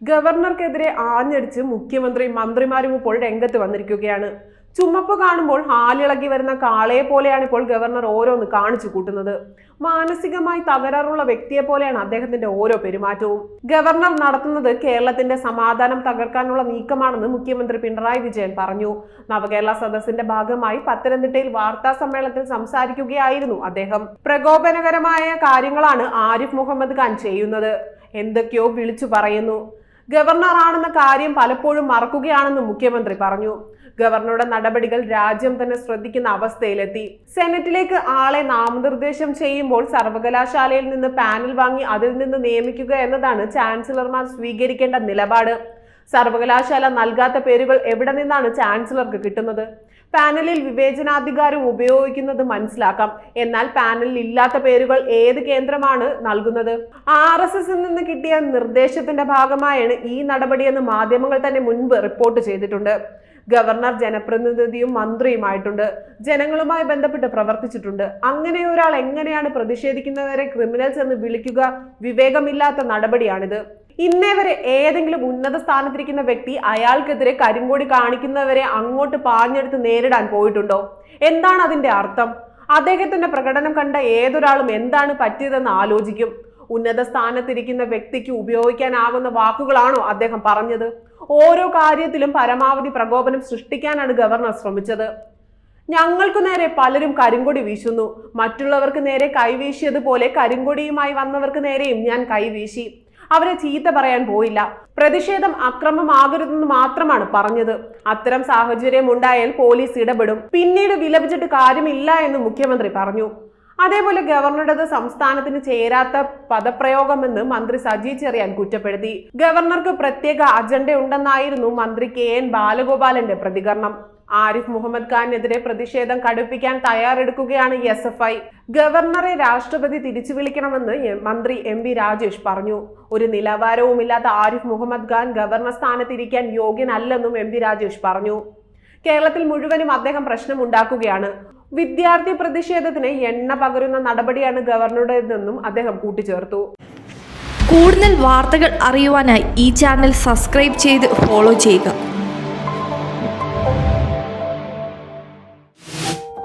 ഗവർണർക്കെതിരെ ആഞ്ഞടിച്ച് മുഖ്യമന്ത്രി മന്ത്രിമാരും ഇപ്പോൾ രംഗത്ത് വന്നിരിക്കുകയാണ്. ചുമപ്പ് കാണുമ്പോൾ ഹാലിളകി വരുന്ന കാളയെ പോലെയാണ് ഇപ്പോൾ ഗവർണർ ഓരോന്ന് കാണിച്ചു കൂട്ടുന്നത്. മാനസികമായി തകരാറുള്ള വ്യക്തിയെ പോലെയാണ് അദ്ദേഹത്തിന്റെ ഓരോ പെരുമാറ്റവും. ഗവർണർ നടത്തുന്നത് കേരളത്തിന്റെ സമാധാനം തകർക്കാനുള്ള നീക്കമാണെന്ന് മുഖ്യമന്ത്രി പിണറായി വിജയൻ പറഞ്ഞു. നവകേരള സദസ്സിന്റെ ഭാഗമായി പത്തനംതിട്ടയിൽ വാർത്താ സമ്മേളനത്തിൽ സംസാരിക്കുകയായിരുന്നു അദ്ദേഹം. പ്രകോപനകരമായ കാര്യങ്ങളാണ് ആരിഫ് മുഹമ്മദ് ഖാൻ ചെയ്യുന്നത്. എന്തൊക്കെയോ വിളിച്ചു പറയുന്നു. ഗവർണർ ആണെന്ന കാര്യം പലപ്പോഴും മറക്കുകയാണെന്ന് മുഖ്യമന്ത്രി പറഞ്ഞു. ഗവർണറുടെ നടപടികൾ രാജ്യം തന്നെ ശ്രദ്ധിക്കുന്ന അവസ്ഥയിലെത്തി. സെനറ്റിലേക്ക് ആളെ നാമനിർദ്ദേശം ചെയ്യുമ്പോൾ സർവകലാശാലയിൽ നിന്ന് പാനൽ വാങ്ങി അതിൽ നിന്ന് നിയമിക്കുക എന്നതാണ് ചാൻസലർമാർ സ്വീകരിക്കേണ്ട നിലപാട്. സർവകലാശാല നൽകാത്ത പേരുകൾ എവിടെ നിന്നാണ് ചാൻസലർക്ക് കിട്ടുന്നത്? പാനലിൽ വിവേചനാധികാരം ഉപയോഗിക്കുന്നത് മനസ്സിലാക്കാം. എന്നാൽ പാനലിൽ ഇല്ലാത്ത പേരുകൾ ഏത് കേന്ദ്രമാണ് നൽകുന്നത്? ആർ എസ് എസിൽ നിന്ന് കിട്ടിയ നിർദ്ദേശത്തിന്റെ ഭാഗമായാണ് ഈ നടപടിയെന്ന് മാധ്യമങ്ങൾ തന്നെ മുൻപ് റിപ്പോർട്ട് ചെയ്തിട്ടുണ്ട്. ഗവർണർ ജനപ്രതിനിധിയും മന്ത്രിയുമായിട്ടുണ്ട്. ജനങ്ങളുമായി ബന്ധപ്പെട്ട് പ്രവർത്തിച്ചിട്ടുണ്ട്. അങ്ങനെ ഒരാൾ എങ്ങനെയാണ് പ്രതിഷേധിക്കുന്നവരെ ക്രിമിനൽസ് എന്ന് വിളിക്കുക വിവേകമില്ലാത്ത നടപടിയാണിത്. ഇന്നേ വരെ ഏതെങ്കിലും ഉന്നത സ്ഥാനത്തിരിക്കുന്ന വ്യക്തി അയാൾക്കെതിരെ കരിങ്കോടി കാണിക്കുന്നവരെ അങ്ങോട്ട് പാഞ്ഞെടുത്ത് നേരിടാൻ പോയിട്ടുണ്ടോ? എന്താണ് അതിന്റെ അർത്ഥം? അദ്ദേഹത്തിന്റെ പ്രകടനം കണ്ട ഏതൊരാളും എന്താണ് പറ്റിയതെന്ന് ആലോചിക്കും. ഉന്നത സ്ഥാനത്തിരിക്കുന്ന വ്യക്തിക്ക് ഉപയോഗിക്കാനാകുന്ന വാക്കുകളാണോ അദ്ദേഹം പറഞ്ഞത്? ഓരോ കാര്യത്തിലും പരമാവധി പ്രകോപനം സൃഷ്ടിക്കാനാണ് ഗവർണർ ശ്രമിച്ചത്. ഞങ്ങൾക്ക് നേരെ പലരും കരിങ്കൊടി വീശുന്നു. മറ്റുള്ളവർക്ക് നേരെ കൈവീശിയതുപോലെ കരിങ്കൊടിയുമായി വന്നവർക്ക് നേരെയും ഞാൻ കൈവീശി അവരെ ചീത്ത പറയാൻ പോയില്ല. പ്രതിഷേധം അക്രമമാകരുതെന്ന് മാത്രമാണ് പറഞ്ഞത്. അത്തരം സാഹചര്യം ഉണ്ടായാൽ പോലീസ് ഇടപെടും. പിന്നീട് വിലപിച്ചിട്ട് കാര്യമില്ല എന്ന് മുഖ്യമന്ത്രി പറഞ്ഞു. അതേപോലെ ഗവർണറുടേത് സംസ്ഥാനത്തിന് ചേരാത്ത പദപ്രയോഗമെന്ന് മന്ത്രി സജി ചെറിയാൻ കുറ്റപ്പെടുത്തി. ഗവർണർക്ക് പ്രത്യേക അജണ്ട ഉണ്ടെന്നായിരുന്നു മന്ത്രി കെ എൻ ബാലഗോപാലന്റെ പ്രതികരണം. ആരിഫ് മുഹമ്മദ് ഖാനെതിരെ പ്രതിഷേധം കടുപ്പിക്കാൻ തയ്യാറെടുക്കുകയാണ് എസ് എഫ് ഐ. ഗവർണറെ രാഷ്ട്രപതി തിരിച്ചു വിളിക്കണമെന്ന് മന്ത്രി എം വി രാജേഷ് പറഞ്ഞു. ഒരു നിലവാരവുമില്ലാത്ത ആരിഫ് മുഹമ്മദ് ഖാൻ ഗവർണർ സ്ഥാനത്തിരിക്കാൻ യോഗ്യനല്ലെന്നും എം വി രാജേഷ് പറഞ്ഞു. കേരളത്തിൽ മുഴുവനും അദ്ദേഹം പ്രശ്നമുണ്ടാക്കുകയാണ്. വിദ്യാർത്ഥി പ്രതിഷേധത്തിന് എണ്ണ പകരുന്ന നടപടിയാണ് ഗവർണറുടേതെന്നും അദ്ദേഹം കൂട്ടിച്ചേർത്തു. കൂടുതൽ വാർത്തകൾ അറിയുവാനായി ഈ ചാനൽ സബ്സ്ക്രൈബ് ചെയ്ത് ഫോളോ ചെയ്യുക.